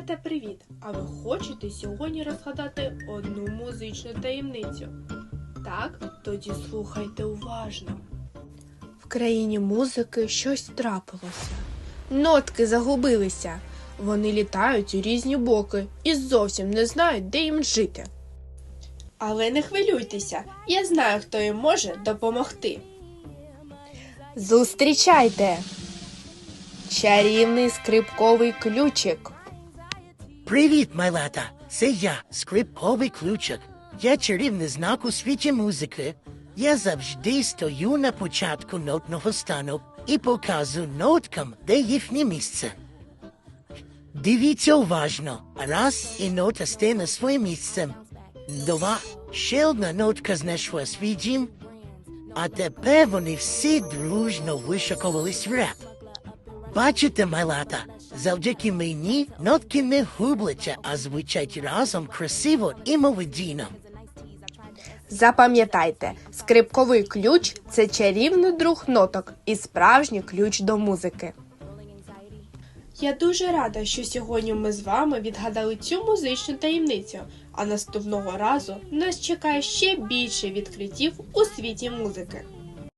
Малята, привіт! А ви хочете сьогодні розгадати одну музичну таємницю? Так, тоді слухайте уважно. В країні музики щось трапилося. Нотки загубилися. Вони літають у різні боки і зовсім не знають, де їм жити. Але не хвилюйтеся, я знаю, хто їм може допомогти. Зустрічайте! Чарівний скрипковий ключик. Привіт, малята! Це я, скрипковий ключик. Я чарівний знак у світі музики. Я завжди стою на початку нотного стану і показую ноткам, де їхнє місце. Дивіться уважно. Раз і нота стає на своє місце. Два. Ще одна нотка знайшла свій дім. А тепер вони всі дружно вишикувались в реп. Бачите, малата, завдяки мені нотки не губляться, а звучать разом красиво і мелодійно. Запам'ятайте, скрипковий ключ це чарівний друг ноток і справжній ключ до музики. Я дуже рада, що сьогодні ми з вами відгадали цю музичну таємницю, а наступного разу нас чекає ще більше відкриттів у світі музики.